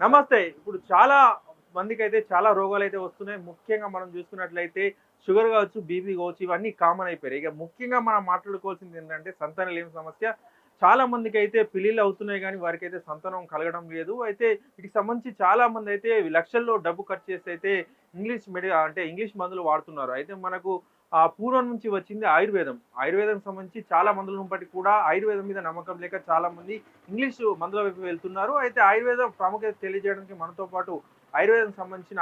నమస్తే. ఇప్పుడు చాలా మందికి అయితే చాలా రోగాలు అయితే వస్తున్నాయి. ముఖ్యంగా మనం చూసుకున్నట్లయితే షుగర్ కావచ్చు బీపీ కావచ్చు ఇవన్నీ కామన్ అయిపోయాయి. ఇక ముఖ్యంగా మనం మాట్లాడుకోవాల్సింది ఏంటంటే సంతానం లేని సమస్య. చాలా మందికి అయితే పెళ్ళిళ్ళు అవుతున్నాయి కానీ వారికి అయితే సంతానం కలగడం లేదు. అయితే వీటికి సంబంధించి చాలా మంది అయితే లక్షల్లో డబ్బు ఖర్చు చేసి అయితే ఇంగ్లీష్ మెడి అంటే ఇంగ్లీష్ మందులు వాడుతున్నారు. అయితే మనకు ఆ పూర్వం నుంచి వచ్చింది ఆయుర్వేదం. ఆయుర్వేదం సంబంధించి చాలా మందులను బట్టి కూడా ఆయుర్వేదం మీద నమ్మకం లేక చాలా మంది ఇంగ్లీష్ మందుల వైపు వెళ్తున్నారు. అయితే ఆయుర్వేదం ప్రాముఖ్యత తెలియజేయడానికి మనతో పాటు ఆయుర్వేదం సంబంధించిన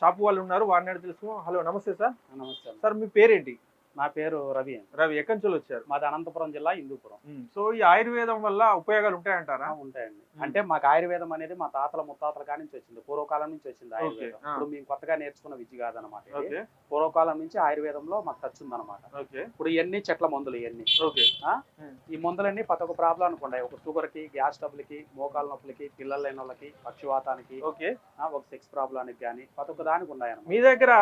షాపు వాళ్ళు ఉన్నారు. వారిని అడిగి తెలుసుకుందాం. హలో నమస్తే సార్. నమస్తే. సార్ మీ పేరేంటి? నా పేరు రవి రవి ఎక్కడి నుంచి వచ్చారు? మాది అనంతపురం జిల్లా హిందూపురం సో ఈ ఆయుర్వేదం వల్ల ఉపయోగాలు ఉంటాయంటారా? ఉంటాయండి. అంటే మాకు ఆయుర్వేదం అనేది మా తాతల ముత్తాతల కాడి నుంచి వచ్చింది. పూర్వకాలం నుంచి వచ్చింది ఆయుర్వేదం. ఇప్పుడు మేము కొత్తగా నేర్చుకున్న విద్య కాదనమాట పూర్వకాలం నుంచి ఆయుర్వేదంలో మాకు టచ్ ఉందన్నమాట. ఓకే. ఇప్పుడు ఇవన్నీ చెట్ల మందులు ఇవన్నీ ఈ మందులన్నీ ప్రతి ఒక్క ప్రాబ్లం అనుకుంటాయి ఒక షుగర్కి గ్యాస్ ట్రబుల్కి మోకాల నొప్పులకి పిల్లలు లేని వాళ్ళకి పక్షవాతానికి ఒక సెక్స్ ప్రాబ్లానికి కానీ ప్రతి ఒక్క దానికి ఉన్నాయి మీ దగ్గర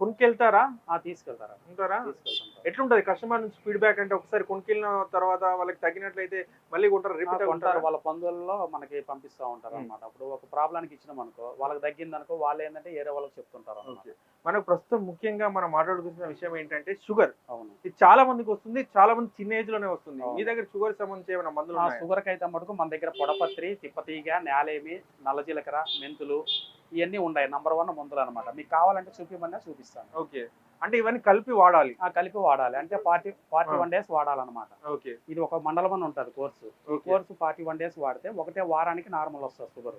కొనుక్కెళ్తారా? తీసుకెళ్తారా? ఉంటారా? తీసుకెళ్తాం awesome. ఎట్లుంటది? కస్టమర్ నుంచి ఫీడ్బ్యాక్ అంటే ఒకసారి కొనుక్కెళ్ళిన తర్వాత వాళ్ళకి తగ్గినట్లయితే మళ్ళీ కొంటారు? రిపీట్ కొంటారు. వాళ్ళ పందులలో మనకి పంపిస్తూ ఉంటారు. అనమాట అప్పుడు ఒక ప్రాబ్లానికి ఇచ్చినాం అనుకో వాళ్ళకి తగ్గింది అనుకో వాళ్ళు ఏంటంటే వేరే వాళ్ళకి చెప్తుంటారు మనకు ప్రస్తుతం ముఖ్యంగా మనం మాట్లాడుకున్న విషయం ఏంటంటే షుగర్. అవును. ఇది చాలా మందికి వస్తుంది చాలా మంది చిన్న ఏజ్లోనే వస్తుంది. మీ దగ్గర షుగర్ సంబంధించి ఏమైనా మందులు? షుగర్కి అయితే మటుకు మన దగ్గర పొడపత్రి తిప్పతీగ నేలేమి నల్ల జీలకర్ర మెంతులు ఇవన్నీ ఉన్నాయి నంబర్ వన్ మందులు అనమాట మీకు కావాలంటే చూపిమన్నా చూపిస్తాను. ఓకే. అంటే ఇవన్నీ కలిపి వాడాలి. ఆ కలిపి వాడాలి. అంటే ఫార్టీ ఫార్టీ. వన్ డేస్ వాడాలన్నమాట. ఇది ఒక మండలం అని ఉంటుంది course. Course forty one days వాడితే ఒకటే వారానికి నార్మల్ వస్తుంది షుగర్.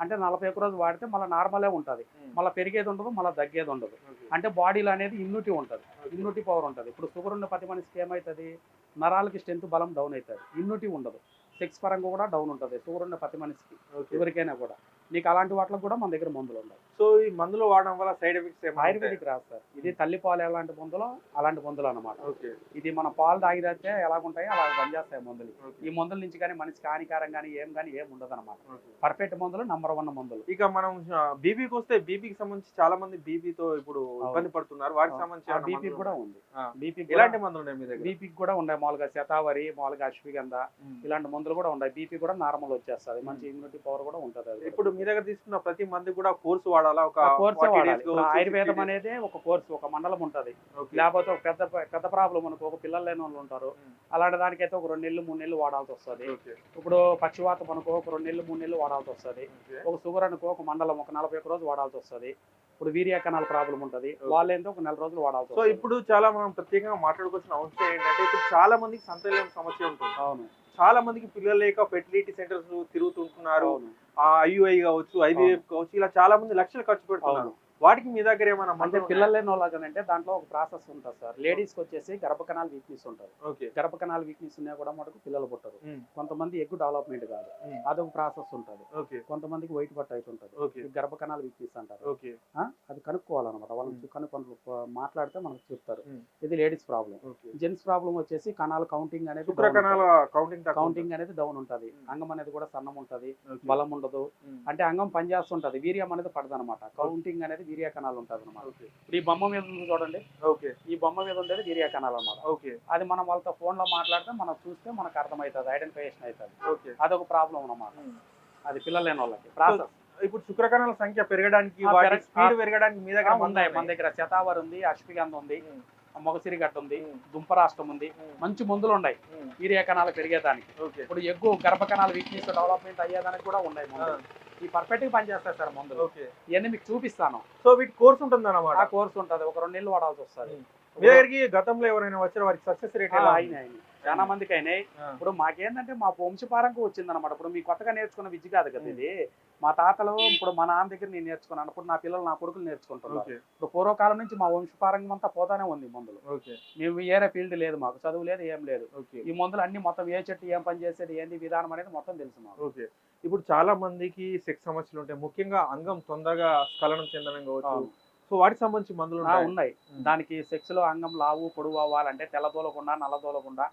అంటే నలభై ఒక్క రోజు వాడితే మళ్ళీ నార్మలే ఉంటుంది. మళ్ళీ పెరిగేది ఉండదు మళ్ళీ తగ్గేది ఉండదు. అంటే బాడీలో అనేది ఇమ్యూనిటీ ఉంటుంది. ఇమ్యూనిటీ పవర్ ఉంటుంది. ఇప్పుడు షుగర్ ఉన్న ప్రతి మనిషికి ఏమవుతుంది నరాలకి స్ట్రెంత్ బలం డౌన్ అవుతుంది. ఇమ్యూనిటీ ఉండదు. సెక్స్ పరంగా కూడా డౌన్ ఉంటుంది. షుగర్ ఉన్న ప్రతి మనిషికి. ఎవరికైనా కూడా. నీకు అలాంటి వాటికి కూడా మన దగ్గర మందులు ఉన్నాయి సో ఈ మందులు వాడడం వల్ల సైడ్ ఎఫెక్ట్స్? ఆయుర్వేదిక్ రాదు సార్. ఇది తల్లి పాలు ఎలాంటి మందులు అలాంటి మందులు అన్నమాట. ఓకే. ఇది మన పాలు తాగితే ఎలాగుంటాయో అలా పనిచేస్తాయి మందులు. ఈ మందుల నుంచి కానీ మనిషికి హానికారం కానీ ఏం కానీ ఏం ఉండదు అనమాట. పర్ఫెక్ట్ మందులు నంబర్ వన్ మందులు. ఇక మనం బీపీకి వస్తే బీపీకి సంబంధించి చాలా మంది బీపీతో ఇప్పుడు ఇబ్బంది పడుతున్నారు. వారికి సంబంధించి బీపీ కూడా? ఉంది. బీపీ ఎలాంటి మందులు ఉన్నాయి మీ దగ్గర? బీపీకి కూడా ఉన్నాయి. మామూలుగా శతావరి మామూలుగా అశ్విగంధ. ఇలాంటి మందులు కూడా ఉన్నాయి. బీపీ కూడా నార్మల్ వచ్చేస్తుంది. మంచి ఇమ్యూనిటీ పవర్ కూడా ఉంటుంది అది ఇప్పుడు మీ దగ్గర తీసుకున్న ప్రతి మంది కూడా కోర్సు వాడాలా ఒక కోర్స్ 40 వాడాలి days ఇప్పుడు కావచ్చు, ఆయుర్వేదం 50 days. అనేది ఒక కోర్సు ఒక మండలం ఉంటది. లేకపోతే ఒక పెద్ద పెద్ద ప్రాబ్లం అనుకో ఒక పిల్లలు లేని వాళ్ళు ఉంటారు. అలాంటి దానికైతే ఒక రెండు నెలలు మూడు నెలలు వాడాల్సి వస్తుంది. ఇప్పుడు పక్షవాతం అనుకో ఒక రెండు నెలలు మూడు నెలలు వాడాల్సి వస్తుంది. ఒక షుగర్ అనుకో ఒక మండలం ఒక నలభై ఒక్క రోజు వాడాల్సి వస్తుంది ఇప్పుడు వీర్య కణాల ప్రాబ్లం ఉంటుంది. వాళ్ళు ఏంటో ఒక నెల రోజులు వాడాల్సి సో ఇప్పుడు చాలా మనం ప్రత్యేకంగా మాట్లాడుకోవాల్సిన అవసరం ఏంటంటే ఇప్పుడు చాలా మందికి సంతానం సమస్య ఉంటుంది అవును చాలా మందికి పిల్లలు లేక ఫెర్టిలిటీ సెంటర్స్ తిరుగుతుంటున్నారు. ఐయుఐ కావచ్చు ఐవీఎఫ్ కావచ్చు ఇలా చాలా మంది లక్షలు ఖర్చు పెడుతున్నారు. వాటికి మీ దగ్గర ఏమైనా అంటే మందులు పిల్లలు లేని దాంట్లో ఒక ప్రాసెస్ ఉంటుంది సార్. లేడీస్కి వచ్చేసి గర్భకణాల వీక్నెస్ ఉంటుంది. ఓకే. గర్భకణాల వీక్నెస్ ఉన్నా కూడా మటుకు పిల్లలు పుట్టరు. కొంతమంది ఎక్కువ డెవలప్మెంట్ కాదు. అదొక ప్రాసెస్ ఉంటుంది. ఓకే. కొంతమందికి వైట్ పట్టు అయితే ఉంటుంది. గర్భకణాల వీక్నెస్ అంటారు? అది కనుక్కోవాలన్నమాట. వాళ్ళని ఉమ్. కనుక్కొని మాట్లాడితే మనకు చెప్తారు. ఇది లేడీస్ ప్రాబ్లం జెంట్స్ ప్రాబ్లం వచ్చేసి కణాల కౌంటింగ్ అనేది కౌంటింగ్ కౌంటింగ్ అనేది డౌన్ ఉంటుంది. అంగం అనేది కూడా సన్నం ఉంటుంది. బలం ఉండదు. అంటే అంగం పనిచేస్తుంటది. వీర్యం అనేది పడదు అనమాట కౌంటింగ్ అనేది వీర్య కణాలు ఉంటుంది అనమాట ఇప్పుడు ఈ బొమ్మ మీద ఉంది చూడండి. ఓకే. ఈ బొమ్మ మీద ఉండేది వీర్య కణాలు అనమాట ఓకే. అది మనం వాళ్ళతో ఫోన్లో మాట్లాడితే మనం చూస్తే మనకు అర్థమవుతుంది ఐడెంటిఫికేషన్ అవుతుంది. ఓకే. అదొక ప్రాబ్లం అనమాట. అది పిల్లలు లేని వాళ్ళకి. ప్రాసెస్ ఇప్పుడు శుక్ర కణాల సంఖ్య పెరగడానికి స్పీడ్ పెరగడానికి మీ దగ్గర ఉన్నాయి మన. దగ్గర శతావర్ ఉంది అశ్విగంధ ఉంది ఉమ్. మొగసిరిగట్ట ఉంది ఉమ్. దుంపరాష్టం ఉంది. మంచి మందులు ఉన్నాయి. వీర్య కణాలు పెరిగేదానికి. ఓకే. ఇప్పుడు ఎగ్గు గర్భకణాల వీక్నెస్ డెవలప్మెంట్ అయ్యేదానికి కూడా ఉన్నాయి ఈ పర్ఫెక్ట్గా పనిచేస్తాయి సార్ మందులు. ఓకే. ఇవన్నీ మీకు చూపిస్తాను. సో వీటి కోర్స్ ఉంటుంది అన్నమాట ఆ కోర్స్ ఉంటుంది. ఒక రెండు నెలలు వాడాల్సి వస్తుంది. మీ దగ్గరికి గతంలో ఎవరైనా వచ్చారో వారికి సక్సెస్ రేట్? అయినాయి. చాలా మందికి అయినాయి. ఇప్పుడు మాకేందంటే మా వంశపారంకు వచ్చింది అనమాట ఇప్పుడు మీ కొత్తగా నేర్చుకున్న విద్య కాదు కదా. ఇది. మా తాతలు ఇప్పుడు మా నాన్న దగ్గర నేను నేర్చుకున్నాను. ఇప్పుడు నా పిల్లలు నా కొడుకులు నేర్చుకుంటున్నారు. ఓకే. ఇప్పుడు పూర్వకాలం నుంచి మా వంశపారంగం అంతా పోతానే ఉంది మందులు. మేము వేరే ఫీల్డ్ లేదు మాకు. చదువు లేదు ఏం లేదు. ఈ మందులు అన్ని మొత్తం ఏ చెట్టు ఏం పని చేసేది ఏంది విధానం అనేది మొత్తం తెలుసు మాకు. ఓకే. ఇప్పుడు చాలా మందికి సెక్స్ సమస్యలు ఉంటాయి. ముఖ్యంగా అంగం తొందరగా స్ఖలనం చెందడం కావచ్చు సో వాటికి సంబంధించి మందులు ఉన్నాయి. దానికి సెక్స్లో అంగం లావు పొడువు అవ్వాలంటే తెల్లదోలకుండా నల్లదోలకుండా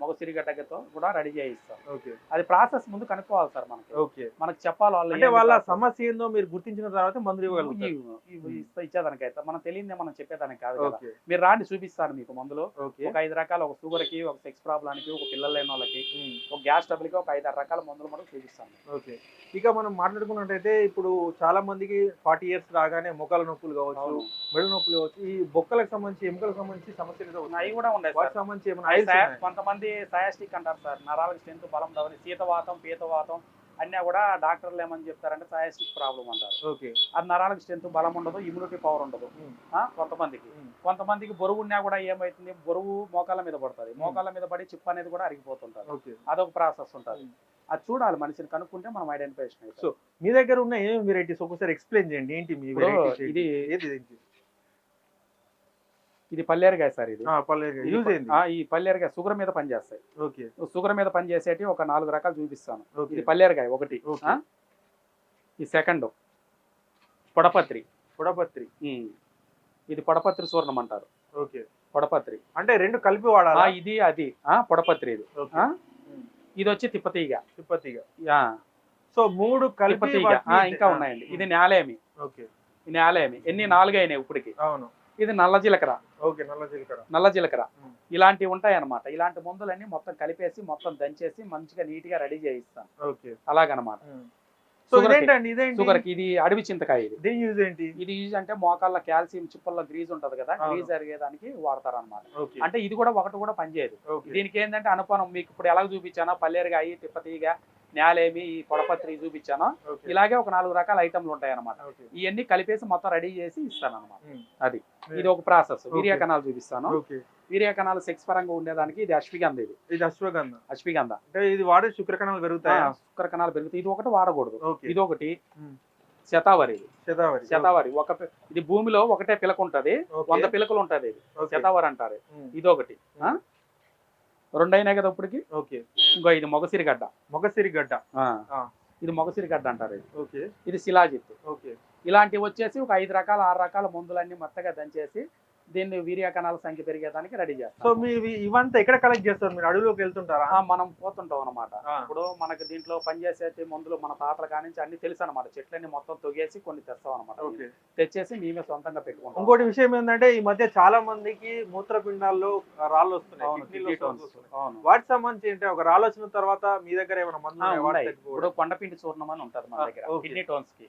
మగ సిరిగడ్డతో కూడా రెడీ చేయిస్తాం. ఓకే. అది ప్రాసెస్ ముందు కనుక్కోవాలి సార్ మనకి. ఓకే. మనకి చెప్పాలి వాళ్ళు వాళ్ళ. సమస్య ఏందో మీరు గుర్తించిన తర్వాత మందులు ఇవ్వగలుగుతారు. ఇచ్చేదానికైతే మనం తెలియదే మనం చెప్పేదానికి కాదు మీరు రాండి చూపిస్తాను మీకు మందులు. ఒక ఐదు రకాల ఒక షుగర్కి ఒక సెక్స్ ప్రాబ్లం కి ఒక పిల్లలు లేని వాళ్ళకి. ఒక గ్యాస్ ట్రబుల్కి ఒక ఐదు ఆరు రకాల మందులు మనం చూపిస్తాను. ఓకే. ఇక మనం మాట్లాడుకున్నట్టయితే ఇప్పుడు చాలా మందికి ఫార్టీ ఇయర్స్ రాగానే మొక్కల నొప్పులు కావచ్చు అవును. మెడ నొప్పులు కావచ్చు ఈ బొక్కలకు సంబంధించి ఎముకలకు సంబంధించి సమస్యలు ఏదో అవి కూడా ఉన్నాయి వాటికి సార్. సంబంధించి ఏమైనా అవి ఐల్స్ సయా- ఉన్నాయా? కొంతమంది సయాస్టిక్ అంటారు సార్. నరాలకు స్ట్రెంత్ బలం డవని శీతవాతం పీతవాతం అన్నీ కూడా డాక్టర్లు ఏమని చెప్తారంటే సయాస్టిక్ ప్రాబ్లం అంటారు. ఓకే. అది నరాలకు స్ట్రెంత్ బలం ఉండదు ఇమ్యూనిటీ పవర్ ఉండదు. కొంతమందికి. కొంతమందికి బరువు ఉన్నా కూడా ఏమవుతుంది బరువు మోకాళ్ళ మీద పడుతుంది. మోకాళ్ళ మీద పడి చిప్ అనేది కూడా అరిగిపోతుంటది. ఓకే. అదొక ప్రాసెస్ ఉంటుంది. అది చూడాలి మనిషిని కనుక్కుంటే మనం ఐడెంటిఫికేషన్ అయితే So, మీ దగ్గర ఉన్న ఏమేమి వెరైటీస్ ఒకసారి ఎక్స్ప్లెయిన్ చేయండి. ఏంటి మీ ఇది- ఇది పల్లేరుగాయ సార్ ఇది. యూజ్ ఆ, ఈ పల్లేరుగాయ షుగర్ మీద పనిచేస్తాయి. ఓకే. షుగర్ మీద పనిచేసేటి ఒక నాలుగు రకాలు చూపిస్తాను. ఇది పల్లేరుగాయ ఒకటి? ఈ సెకండ్. పొడపత్రి. పొడపత్రి. ఇది పొడపత్రి చూర్ణం అంటారు. ఓకే. పొడపత్రి. అంటే రెండు కలిపి వాడాలా? ఇది అది. ఆ పొడపత్రి ఇది? ఇది వచ్చి తిప్పతీగ. తిప్పతిగా. సో మూడు కలిపి తిప్పతీగ. వాటిని- ఆ, ఇంకా ఉన్నాయండి. ఇది నేలేమి ఓకే. నేలేమి ఎన్ని నాలుగు అయినాయి ఇప్పటికి? అవును. ఇది నల్ల జీలకర్ర. ఓకే నల్ల జీలకర్ర. నల్ల జీలకర్ర. ఇలాంటివి ఉంటాయి అన్నమాట ఇలాంటి మందులన్నీ మొత్తం కలిపేసి మొత్తం దంచేసి మంచిగా నీట్గా రెడీ చేయిస్తాను. ఓకే. అలాగనమాట. సో Sugar కి- ఇదేంటండి ఇదేంటి? షుగర్కి ఇది అడవి చింతకాయ ఇది. దీని యూజ్ ఏంటి? ఇది యూజ్ అంటే మోకాళ్ళ కాల్షియం చిప్పల్లో గ్రీజ్ ఉంటది కదా. గ్రీజ్ అరిగేదానికి వాడతారు అనమాట అంటే ఇది కూడా ఒకటి కూడా పనిచేయదు. దీనికి ఏంటంటే అనుపానం మీకు ఇప్పుడు ఎలాగ చూపించానో పల్లేరుగాయి తిప్పతీగ నేలేమి ఈ పొడపత్రి చూపించానో ఇలాగే ఒక నాలుగు రకాల ఐటమ్లు ఉంటాయి అనమాట ఇవన్నీ కలిపేసి మొత్తం రెడీ చేసి ఇస్తాను అనమాట. అది. ఇది ఒక ప్రాసెస్. వీరియా కణాలు చూపిస్తాను. ఓకే వీరియా కణాలు సెక్స్ పరంగా ఉండేదానికి ఇది అశ్విగంధ ఇది. ఇది అశ్వగంధ. అశ్విగంధ. అంటే ఇది వాడే శుక్రకణాలు పెరుగుతాయా? శుక్ర కణాలు పెరుగుతాయి. ఇది ఒకటి వాడకూడదు. ఇది ఒకటి. శతావరి శతావరి. శతావరి. ఒక ఇది భూమిలో ఒకటే పిలక ఉంటది. వంద పిలకలు ఉంటది ఇది. శతావరి అంటారు. ఇది ఒకటి. ఆ? రెండు అయినాయి కదా ఇప్పటికి? ఓకే. ఇంకో ఇది మొగసిరి గడ్డ మొగసిరి గడ్డ ఆ. ఆ. ఇది మొగసిరి గడ్డ అంటారు ఇది. ఓకే. ఇది శిలాజిత్ ఓకే. ఇలాంటివి వచ్చేసి ఒక ఐదు రకాల ఆరు రకాల మందులన్నీ మొత్తగా దంచేసి దీన్ని వీర్య కణాల సంఖ్య పెరిగేదానికి రెడీ సో చేస్తాం మీ ఇవి- ఇవంతా ఎక్కడ కలెక్ట్ చేస్తారు? మీరు అడవిలోకి వెళ్తుంటారా? మనం పోతుంటాం అనమాట. ఇప్పుడు మనకి దీంట్లో పనిచేసే మందులు మన తాతల కానించి అన్ని తెలుసు అనమాట చెట్లన్నీ మొత్తం తొగేసి కొన్ని తెస్తాం అనమాట తెచ్చేసి మేమే సొంతంగా పెట్టుకుంటాం. ఇంకోటి విషయం ఏంటంటే ఈ మధ్య చాలా మందికి మూత్రపిండాల్లో రాళ్ళు వస్తున్నాయి వాటికి సంబంధించి ఏంటి? ఒక రాళ్ళు వచ్చిన తర్వాత మీ దగ్గర ఏమైనా. వాటి ఇప్పుడు? కొండపిండి చూర్ణం అని ఉంటది మన దగ్గర. కిడ్నీ టోన్స్కి.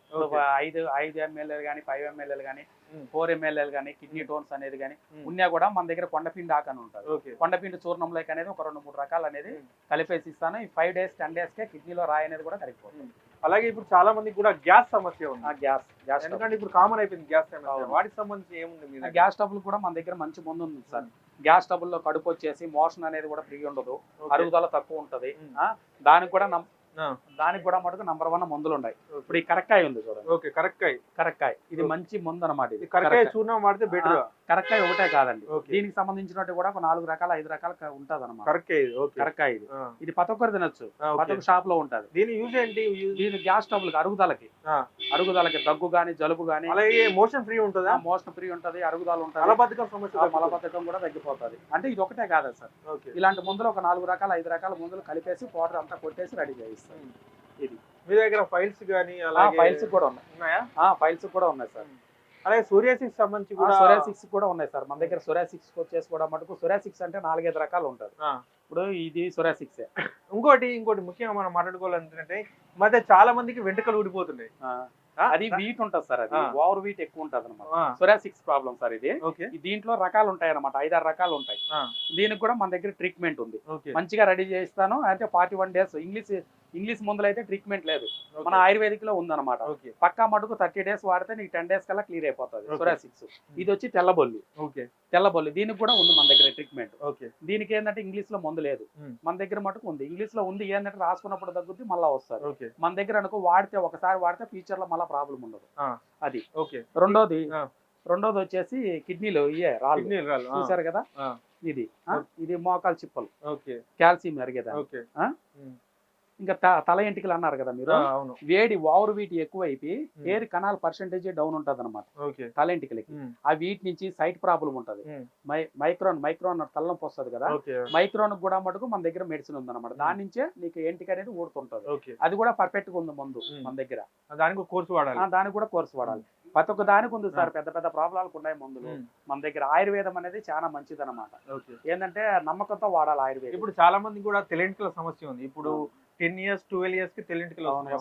ఐదు ఐదు ఎంఎల్ఏలు కానీ ఫైవ్ ఎంఎల్ఏలు కానీ. ఫోర్ ఎంఎల్ఏలు కానీ కిడ్నీ టోన్స్ అనేది కానీ ఉమ్. ఉన్నా కూడా మన దగ్గర కొండపిండి ఆకని ఉంటుంది. ఓకే. కొండపిండి చూర్ణం లేక అనేది ఒక రెండు మూడు రకాలు అనేది. కలిపేసి ఇస్తాను. ఈ ఫైవ్ డేస్ టెన్ డేస్ కే కిడ్నీలో రాయి అనేది కూడా కరిగిపోతుంది అలాగే ఇప్పుడు చాలా మందికి కూడా గ్యాస్ సమస్య ఉంది. ఆ గ్యాస్ గ్యాస్ ఎందుకంటే ఇప్పుడు కామన్ అయిపోయింది గ్యాస్. వాటికి సంబంధించి ఏముంది? గ్యాస్ ట్రబుల్ కూడా మన దగ్గర మంచి మందు ఉంది సార్. గ్యాస్ ట్రబుల్లో కడుపు వచ్చేసి మోషన్ అనేది కూడా ఫ్రీ ఉండదు. అరుగుదల తక్కువ ఉంటది. దానికి కూడా దానికి కూడా మటుకు నంబర్ వన్ మందులు ఉన్నాయి. ఇప్పుడు ఈ కరక్కాయ ఉంది చూడండి. ఓకే కరక్కాయ. ఇది. మంచి మందు అనమాట ఇది. కరకాయ చూర్ణం వాడితే బెటర్ కరక్కాయ ఒకటే కాదండి. దీనికి సంబంధించినట్టు కూడా ఒక నాలుగు రకాల ఐదు రకాల ఉంటది అనమాట కరక్కాయ ఇది ఇది. ప్రతి ఒక్కరు తినొచ్చు. ప్రతి ఒక్క షాప్లో ఉంటది. దీని యూజ్ ఏంటి? దీని గ్యాస్ ట్రబుల్ అరుగుదలకి. అరుగుదలకి దగ్గు గాని జలుబు గాని. అలాగే మోషన్ ఫ్రీ ఉంటుందా? మోషన్ ఫ్రీ ఉంటది అరుగుదల ఉంటది. మలబద్ధకం సమస్య? మలబద్ధకం కూడా తగ్గిపోతుంది. అంటే ఇది ఒకటే కాదా సార్. ఇలాంటి మందులు ఒక నాలుగు రకాల ఐదు రకాల మందులు కలిపేసి పౌడర్ అంతా కొట్టేసి రెడీ చేయిస్తాం. ఇది. మీ దగ్గర ఫైల్స్ కానీ అలాగే ఫైల్స్ కూడా ఉన్నాయి. ఫైల్స్ కూడా ఉన్నాయి సార్. అలాగే సూర్యాసిస్ సంబంధించి కూడా సొరా సిక్స్ కూడా ఉన్నాయి సార్ మన దగ్గర సొరా సిక్స్ వచ్చేసి కూడా మటుకు సొరా సిక్స్ అంటే నాలుగైదు రకాలు ఉంటుంది ఆ. ఇప్పుడు ఇది సొరా సిక్స్ ఇంకోటి ఇంకోటి ముఖ్యంగా మనం మాట్లాడుకోవాలంటే మధ్య చాలా మందికి వెంట్రుకలు ఊడిపోతున్నాయి? అది వీట్ ఉంటుంది సార్ అది. ఓవర్ వీట్ ఎక్కువ ఉంటుంది అనమాట ఆ, సొరా సిక్స్ ప్రాబ్లం సార్ ఇది. దీంట్లో రకాలు ఉంటాయి అనమాట ఐదారు రకాలు ఉంటాయి. దీనికి కూడా మన దగ్గర ట్రీట్మెంట్ ఉంది. మంచిగా రెడీ చేయిస్తాను అంటే forty one days English English మందులు అయితే ట్రీట్మెంట్ లేదు. మన ఆయుర్వేదిక్లో ఉందన్నమాట పక్కా మటుకు థర్టీ డేస్ వాడితే నీకు టెన్ డేస్ కల్లా క్లియర్ అయిపోతుంది Okay. సొరా సిక్స్ ఇది వచ్చి తెల్లబొల్లి. ఓకే. తెల్లబొల్లి. దీనికి కూడా ఉంది మన దగ్గర ట్రీట్మెంట్ ఓకే. దీనికి ఏంటంటే ఇంగ్లీష్లో మందు లేదు. మన దగ్గర మటుకు ఉంది. ఇంగ్లీష్లో ఉంది ఏంటంటే రాసుకున్నప్పుడు తగ్గుద్ది మళ్ళీ వస్తారు మన దగ్గర అనుకో వాడితే ఒకసారి వాడితే ఫ్యూచర్లో మళ్ళీ ప్రాబ్లం ఉండదు. అది. ఓకే. రెండోది. రెండోది వచ్చేసి కిడ్నీలో ఇయే రాళ్ళు. చూసారు కదా. ఇది? ఇది మోకాలు చిప్పలు. కాల్షియం? ఉమ్, ఇంకా తల ఎంటికలు అన్నారు కదా మీరు. వేడి ఓవర్ వీటి ఎక్కువ అయిపోయి ఉమ్. హెయిర్ కనాల్ పర్సెంటేజ్ డౌన్ ఉంటది అనమాట తల ఎంటికలకి. ఆ వీటి నుంచి సైట్ ప్రాబ్లం ఉంటది. మైక్రోన్ మైక్రోన్ తలనొప్పి వస్తుంది కదా. మైక్రోన్ కూడా మటుకు మన దగ్గర మెడిసిన్ ఉందన్నమాట. దాని నుంచే నీకు ఎంటిక అనేది ఊడుతుంటది. అది కూడా పర్ఫెక్ట్గా ఉంది మందు. మన దగ్గర. దానికి కోర్సు వాడాలి. దానికి కూడా కోర్సు వాడాలి. ప్రతి ఒక్క దానికి ఉంది సార్ పెద్ద పెద్ద ప్రాబ్లాలకు ఉన్నాయి మందులు. మన దగ్గర ఆయుర్వేదం అనేది చాలా మంచిది అనమాట ఏంటంటే నమ్మకంతో వాడాలి ఆయుర్వేదం. ఇప్పుడు చాలా మంది కూడా తెల్లెంటికల సమస్య ఉంది. ఇప్పుడు టెన్ ఇయర్స్ ట్వెల్వ్ ఇయర్స్కి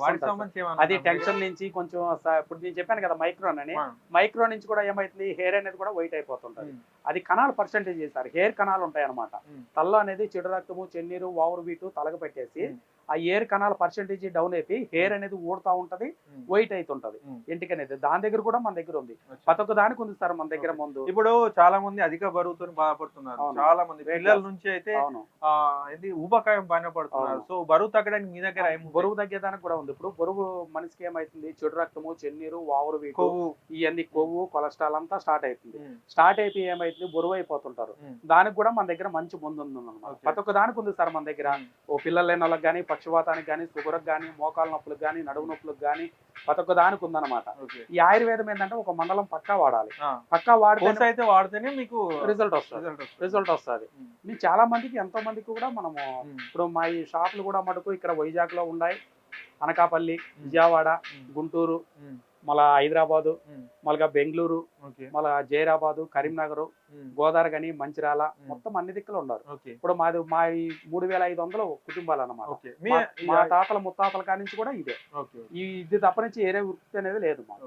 వాటికి సంబంధించి ఏమన్నా అది? టెన్షన్ నుంచి కొంచెం ఇప్పుడు నేను చెప్పాను కదా మైక్రోన్ అని. మైక్రో నుంచి కూడా ఏమైతుంది? హెయిర్ అనేది కూడా వైట్ అయిపోతుంటది. ఉమ్, అది కణాలు పర్సెంటేజ్ చేస్తారు హెయిర్ కణాలు ఉంటాయి అనమాట. తల్లో అనేది చెడు రక్తము చెన్నీరు వావురు వీటు తలగ పెట్టేసి. ఆ ఎయిర్ కణాల పర్సెంటేజ్ డౌన్ అయిపోయి హెయిర్ అనేది ఊడుతా ఉంటది ఉమ్. వైట్ అవుతుంటది ఉమ్. ఇంటికి అనేది దాని దగ్గర కూడా మన దగ్గర ఉంది. ఒక్క దానికి ఉంది సార్ మన దగ్గర ముందు. ఇప్పుడు చాలా మంది అధిక బరువుతో బాధపడుతున్నారు. చాలా మంది పిల్లల. నుంచి అయితే ఊబకాయం బారిన పడుతున్నారు అవును. సో బరువు తగ్గడానికి మీ దగ్గర బరువు తగ్గేదానికి కూడా ఉంది. ఇప్పుడు బరువు మనిషికి ఏమైతుంది? చెడు రక్తము చెన్నీరు వావురు కొవ్వు. ఇవన్నీ కొవ్వు కొలెస్ట్రాల్ అంతా స్టార్ట్ అవుతుంది స్టార్ట్ అయిపోయి ఏమైతుంది? బరువు అయిపోతుంటారు. దానికి కూడా మన దగ్గర మంచి ముందు ఉంది. ప్రతి ఒక్క దానికి ఉంది సార్ మన దగ్గర. ఓ పిల్లలు లేని వాళ్ళకి కానీ పక్షవాతానికి కానీ షుగర్కి కానీ మోకాల నొప్పులకు కానీ నడుము నొప్పులకు కానీ ప్రతి ఒక్క దానికి ఉందన్నమాట ఈ ఆయుర్వేదం ఏంటంటే ఒక మండలం పక్కా వాడాలి. పక్కా వాడితే అయితే వాడితేనే మీకు రిజల్ట్ వస్తుంది. రిజల్ట్ వస్తుంది. నేను చాలా మందికి ఎంతో మందికి కూడా మనము ఇప్పుడు మా ఈ షాపులు కూడా మటుకు ఇక్కడ వైజాగ్లో ఉన్నాయి. అనకాపల్లి విజయవాడ గుంటూరు. మళ్ళా హైదరాబాదు మళ్ళా బెంగళూరు మళ్ళా జైరాబాదు కరీంనగర్ గోదావరి మంచిర్యాల ఉమ్. మొత్తం అన్ని దిక్కులు ఉన్నారు. ఇప్పుడు మాది మా ఈ మూడు వేల ఐదు వందలు కుటుంబాలు అన్నమాట. మీ తాతల ముత్తాతల కాడి నుంచి కూడా ఇదే. ఇది తప్పనించి ఏరే వృత్తి అనేది లేదు మాకు.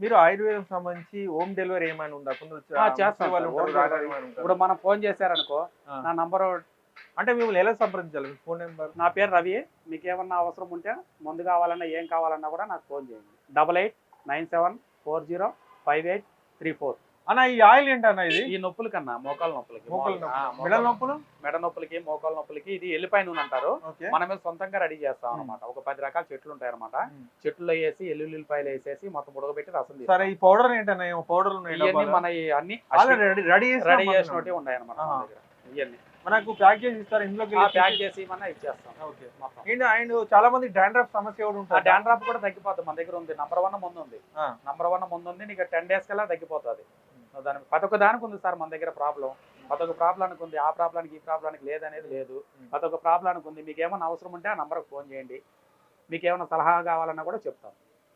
మీరు ఆయుర్వేదం సంబంధించి హోమ్ డెలివరీ ఏమైనా ఉందా? చేస్తాం. ఇప్పుడు మనం ఫోన్ చేశారనుకో. నా నంబర్ అంటే మిమ్మల్ని ఎలా సంప్రదించాలి? మీ ఫోన్ నెంబర్? నా పేరు రవి. మీకు ఏమన్నా అవసరం ఉంటే ముందు కావాలన్నా ఏం కావాలన్నా కూడా నాకు ఫోన్ చేయండి. Double eight nine seven four zero five eight three four. అన్న ఈ ఆయిల్ ఏంటన్న ఇది? ఈ నొప్పుల కన్నా మోకాల నొప్పులకి ఆ, నొప్పులు. మెడ నొప్పులకి మోకాల నొప్పులకి ఇది ఎల్లిపాయ నూనె అంటారు. మనమే సొంతంగా రెడీ చేస్తాం అనమాట ఒక పది రకాల చెట్లు ఉంటాయి అనమాట. చెట్లు వేసి ఎల్లుల్లిపాయలు వేసేసి మొత్తం ఉడకబెట్టి రసం. సరే ఈ పౌడర్ ఏంటన్న పౌడర్. మన అన్ని రెడీ రెడీ. చేసినట్టు ఉన్నాయి అనమాట. ఇవన్నీ. మనకు ప్యాక్ చేసి ఇస్తారు ఇంట్లోకి ప్యాక్ చేసి మన ఇచ్చేస్తాం. ఓకే. అండ్ అండ్ చాలా మంది డాండ్రఫ్ సమస్య కూడా ఉంటుంది. డాండ్రాప్ కూడా తగ్గిపోతుంది మన దగ్గర ఉంది. నంబర్ వన్ ముందు ఉంది. నంబర్ వన్ ముందు ఉంది నీకు టెన్ డేస్ కల్లా తగ్గిపోతుంది. దాని ప్రతి ఒక్క దానికి ఉంది సార్ మన దగ్గర ప్రాబ్లం ప్రతి ఒక్క ప్రాబ్లానికి ఉంది ఆ ప్రాబ్లానికి ఈ ప్రాబ్లానికి లేదనేది లేదు. ప్రతి ఒక్క ప్రాబ్లానికి ఉంది. మీకు ఏమైనా అవసరం ఉంటే ఆ నంబర్కి ఫోన్ చేయండి. మీకు ఏమైనా సలహా కావాలన్నా కూడా చెప్తాను